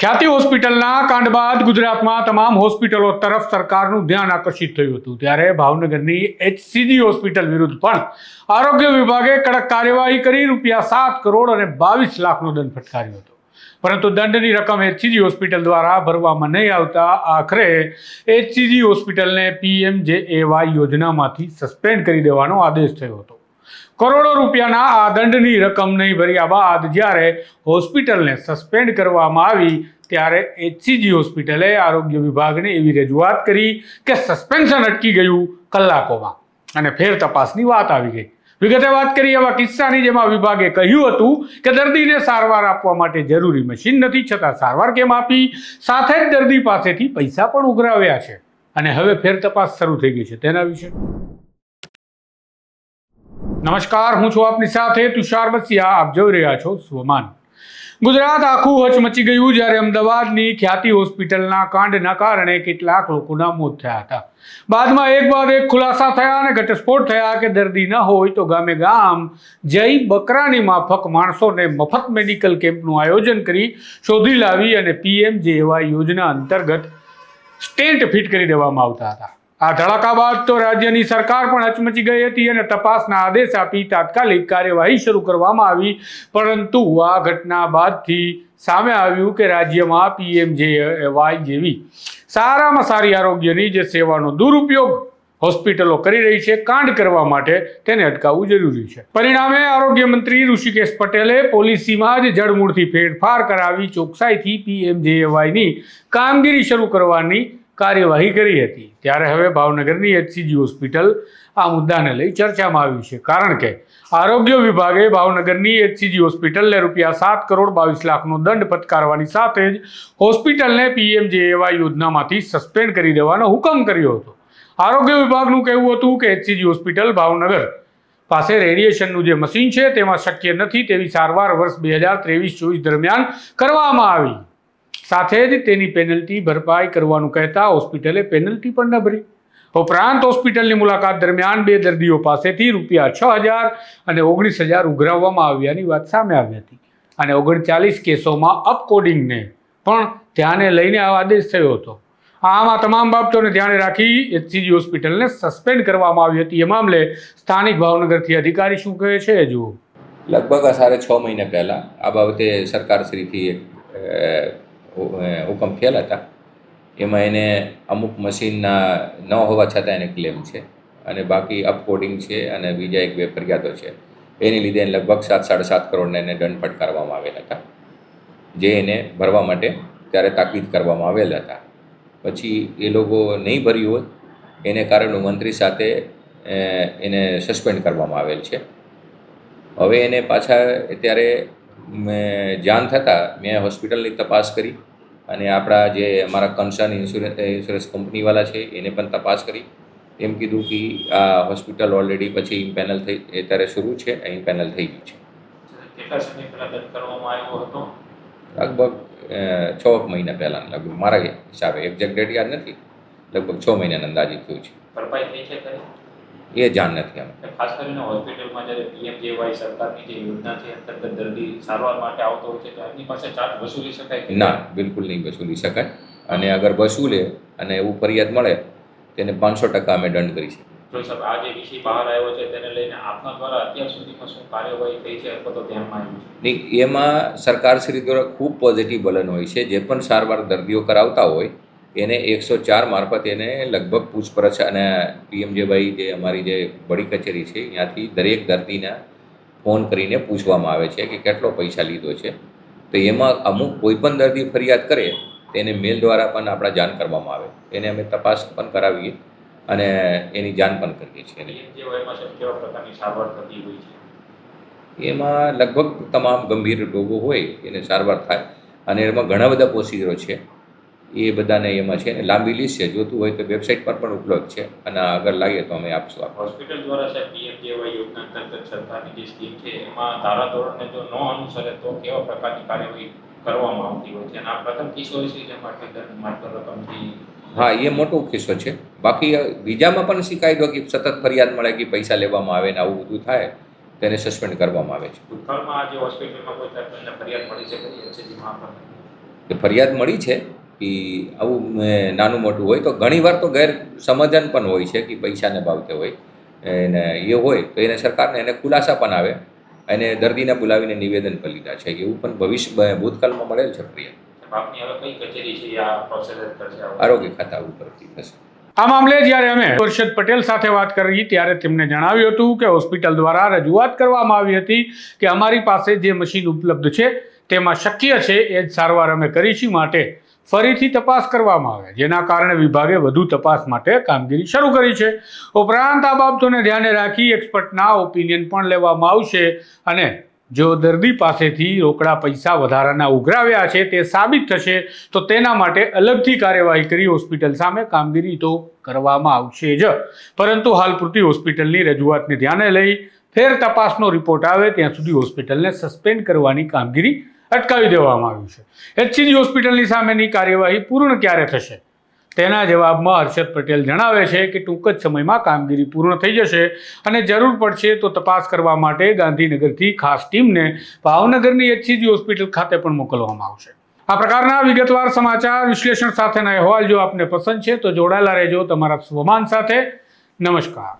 ખ્યાતિ હોસ્પિટલના કાંડ બાદ ગુજરાતમાં તમામ હોસ્પિટલો તરફ સરકારનું ધ્યાન આકર્ષિત થયું હતું. ત્યારે ભાવનગરની એચસીજી હોસ્પિટલ વિરુદ્ધ પણ આરોગ્ય વિભાગે કડક કાર્યવાહી કરી રૂપિયા સાત કરોડ અને બાવીસ લાખનો દંડ ફટકાર્યો હતો. પરંતુ દંડની રકમ એચસીજી હોસ્પિટલ દ્વારા ભરવામાં નહીં આવતા આખરે એચસીજી હોસ્પિટલને પીએમજેએવાય યોજનામાંથી સસ્પેન્ડ કરી દેવાનો આદેશ થયો હતો. કરોડો રૂપિયાના આ દંડની રકમ નહીં ભર્યા બાદ જ્યારે હોસ્પિટલને સસ્પેન્ડ કરવામાં આવી, ત્યારે એચસીજી હોસ્પિટલે આરોગ્ય વિભાગને એવી રજૂઆત કરી કે સસ્પેન્શન અટકી ગયું કલાકોમાં. અને ફેર તપાસની વાત આવી ગઈ. વિગતે વાત કરી એવા કિસ્સાની જેમાં વિભાગે કહ્યું હતું કે દર્દીને સારવાર આપવા માટે જરૂરી મશીન નથી, છતાં સારવાર કેમ આપી? સાથે જ દર્દી પાસેથી પૈસા પણ ઉઘરાવ્યા છે. અને હવે ફેર તપાસ શરૂ થઈ ગઈ છે. તેના વિશે નમસ્કાર, હું છું આપની સાથે તુષાર બસિયા. આપ જોઈ રહ્યા છો સ્વમાન. ગુજરાત આખું હચમચી ગયું જ્યારે અમદાવાદની ખ્યાતિ હોસ્પિટલના કાંડના કારણે કેટલાક લોકોના મોત થયા હતા. બાદમાં એક બાદ એક ખુલાસા થયા અને ઘટસ્ફોટ થયા કે દર્દી ન હોય તો ગામે ગામ જઈ બકરાની માફક માણસોને મફત મેડિકલ કેમ્પનું આયોજન કરી શોધી લાવી અને પીએમ યોજના અંતર્ગત સ્ટેન્ટ ફિટ કરી દેવામાં આવતા હતા. આ ધડાકા બાદ તો રાજ્યની સરકાર પણ હચમચી ગઈ હતી અને તપાસના આદેશ આપી તાત્કાલિક કાર્યવાહી શરૂ કરવામાં આવી. પરંતુ આ ઘટના બાદથી સામે આવ્યું કે રાજ્યમાં પીએમ જે વાય જેવી સારામાં સારી આરોગ્યની જે સેવાનો દુરુપયોગ હોસ્પિટલો કરી રહી છે, કાંડ કરવા માટે તેને અટકાવવું જરૂરી છે. પરિણામે આરોગ્ય મંત્રી ઋષિકેશ પટેલે પોલિસીમાં જ જડમૂળથી ફેરફાર કરાવી ચોકસાઈથી પીએમજેવાયની કામગીરી શરૂ કરવાની કાર્યવાહી કરી હતી. ત્યારે હવે ભાવનગરની એચસીજી હોસ્પિટલ આ મુદ્દાને લઈ ચર્ચામાં આવી છે. કારણ કે આરોગ્ય વિભાગે ભાવનગરની એચસીજી હોસ્પિટલને રૂપિયા સાત કરોડ બાવીસ લાખનો દંડ ફટકારવાની સાથે જ હોસ્પિટલને પીએમજેએવાય યોજનામાંથી સસ્પેન્ડ કરી દેવાનો હુકમ કર્યો હતો. આરોગ્ય વિભાગનું કહેવું હતું કે એચસીજી હોસ્પિટલ ભાવનગર પાસે રેડિયેશનનું જે મશીન છે તેમાં શક્ય નથી તેવી સારવાર વર્ષ બે હજાર ત્રેવીસ ચોવીસ દરમિયાન કરવામાં આવી. સાથે જ તેની પેનલ્ટી ભરપાઈ કરવાનું કહેતા હોસ્પિટલે પેનલ્ટી પણ ન ભરી. ઉપરાંત હોસ્પિટલની મુલાકાત દરમિયાન બે દર્દીઓ પાસેથી રૂપિયા છ હજાર અને ઓગણીસ હજાર ઉઘરાવવામાં આવ્યાની વાત સામે આવી હતી. અને ઓગણચાલીસ કેસોમાં અપકોડિંગને પણ ધ્યાને લઈને આ આદેશ થયો હતો. આમાં તમામ બાબતોને ધ્યાને રાખી એચસીજી હોસ્પિટલને સસ્પેન્ડ કરવામાં આવી હતી. એ મામલે સ્થાનિક ભાવનગરથી અધિકારી શું કહે છે, જુઓ. લગભગ આ સાડા છ મહિના પહેલાં આ બાબતે સરકારશ્રીથી એક હુકમ થયેલા હતા. એમાં એને અમુક મશીનના ન હોવા છતાં એને ક્લેમ છે. અને બાકી અપકોડિંગ છે અને બીજા એક બે ફરિયાદો છે. એની લીધે એને લગભગ સાત, સાડા સાત કરોડને એને દંડ ફટકારવામાં આવેલા હતા. જે એને ભરવા માટે ત્યારે તાકીદ કરવામાં આવેલા હતા. પછી એ લોકો નહીં ભર્યું હોય એને કારણે મંત્રી સાથે એને સસ્પેન્ડ કરવામાં આવેલ છે. હવે એને પાછા અત્યારે, મેં, જાણ થતાં મેં હોસ્પિટલની તપાસ કરી. અને આપણા જે અમારા કન્સર્ન ઇન્સ્યોરન્સ ઇન્સ્યોરન્સ કંપનીવાળા છે એને પણ તપાસ કરી. એમ કીધું કે આ હોસ્પિટલ ઓલરેડી પછી ઇમ્પેનલ થઈ અત્યારે શરૂ છે ઇમ્પેનલ થઈ ગયું છે. લગભગ છ મહિના પહેલાં લગભગ મારા હિસાબે. એક્ઝેક્ટ ડેટ યાદ નથી. લગભગ છ મહિનાના અંદાજિત થયું છે. ભરપાઈ થઈ છે ખરી? એ જાણ નથી અમે ખાસ કરીને હોસ્પિટલમાં જ્યારે પીએમજેવાય સરકારની જે યોજના છે અંતર્ગત દર્દી સારવાર માટે આવતો હોય છે તો એમની પાસે ચાર્જ વસૂલી શકાય ના બિલકુલ નહીં વસૂલી શકાય. અને અગર વસૂલે અને એવું ફરિયાદ મળે તેને પાંચસો ટકા અમે દંડ કરી શકીએ. જો સર આ જે વિષય બહાર આવ્યો છે તેને લઈને આપના દ્વારા અત્યાર સુધીમાં શું કાર્યવાહી થઈ છે અથવા તો ધ્યાનમાં આવ્યું છે? નહીં એમાં સરકારશ્રી દ્વારા ખૂબ પોઝિટિવ વલણ હોય છે. જે પણ સારવાર દર્દીઓ કરાવતા હોય એને એકસો ચાર મારફત એને લગભગ પૂછપરછ અને પીએમજેભાઈ જે અમારી જે વડી કચેરી છે ત્યાંથી દરેક દર્દીને ફોન કરીને પૂછવામાં આવે છે કે કેટલો પૈસા લીધો છે. તો એમાં અમુક કોઈ પણ દર્દી ફરિયાદ કરે તેને મેલ દ્વારા પણ આપણા જાણ કરવામાં આવે. એને અમે તપાસ પણ કરાવીએ અને એની જાણ પણ કરીએ છીએ. એમાં લગભગ તમામ ગંભીર રોગો હોય એને સારવાર થાય. અને એમાં ઘણા બધા પ્રોસિજરો છે. એ બધાને એમાં છે ને લાંબી લિસ્ટ છે. જોતું હોય તો વેબસાઇટ પર પણ ઉપલબ્ધ છે. અને આગળ લાગે તો અમે આપશું આપ હોસ્પિટલ દ્વારા સાહેબ પીએમજેવાય યોજના અંતર્ગત સરકારની જે સ્કીમ છે એમાં ધારા ધોરણને જો ન અનુસરે તો કેવા પ્રકારની કાર્યવાહી કરવામાં આવતી હોય છે? અને આ પ્રથમ કિસ્સો છે જે માટે માત્ર રકમથી હા એ મોટો કિસ્સો છે. બાકી બીજામાં પણ શીખાય દો કે સતત ફરિયાદ મળે કે પૈસા લેવામાં આવે ને આવું બધું થાય તેને સસ્પેન્ડ કરવામાં આવે છે. ભૂતકાળમાં આ જે હોસ્પિટલમાં કોઈ ફરિયાદ મળી છે ફરિયાદ મળી છે. કે આવું નાનું મોટું હોય તો ઘણીવાર તો ગેર સમજન પણ હોય છે કે પૈસાને ભાવતે હોય. એને એ હોય તો એને સરકારને એને ખુલાસા પણ આવે અને દર્દીને બોલાવીને નિવેદન પણ લીધા છે એવું પણ ભવિષ્ય ભૂતકાળમાં મળેલ છે ફરિયાદ આપની હવે કઈ કચેરી છે? આ પ્રોસેસ કરશે આ આરોગ્ય ખાતા ઉપરથી થશે. આ મામલે જ્યારે અમે હર્ષદ પટેલ સાથે વાત કરી ત્યારે તેમણે જણાવ્યું હતું કે હોસ્પિટલ દ્વારા રજૂઆત કરવામાં આવી હતી કે અમારી પાસે જે મશીન ઉપલબ્ધ છે તેમાં શક્ય છે એ જ સારવાર અમે કરીશું માટે ફરીથી તપાસ કરવામાં આવે. જેના કારણે વિભાગે વધુ તપાસ માટે કામગીરી શરૂ કરી છે. ઉપરાંત આ બાબતોને ધ્યાને રાખી એક્સપર્ટના ઓપિનિયન પણ લેવામાં આવશે અને જો દર્દી પાસેથી રોકડા પૈસા વધારાના ઉઘરાવ્યા છે તે સાબિત થશે, તો તેના માટે અલગથી કાર્યવાહી કરી હોસ્પિટલ સામે કામગીરી તો કરવામાં આવશે જ. પરંતુ હાલ પૂરતી હોસ્પિટલની રજૂઆતને ધ્યાને લઈ ફેર તપાસનો રિપોર્ટ આવે, ત્યાં સુધી હોસ્પિટલને સસ્પેન્ડ કરવાની કામગીરી અટકાવી દેવામાં આવ્યું છે. એચસીજી હોસ્પિટલની સામેની કાર્યવાહી પૂર્ણ ક્યારે થશે? તેના જવાબમાં હર્ષદ પટેલ જણાવે છે કે ટૂંક જ સમયમાં કામગીરી પૂર્ણ થઈ જશે અને જરૂર પડશે તો તપાસ કરવા માટે ગાંધીનગરથી ખાસ ટીમને ભાવનગરની એચસીજી હોસ્પિટલ ખાતે પણ મોકલવામાં આવશે. આ પ્રકારના વિગતવાર સમાચાર વિશ્લેષણ સાથેના અહેવાલ જો આપને પસંદ છે તો જોડાયેલા રહેજો તમારા સ્વમાન સાથે. નમસ્કાર.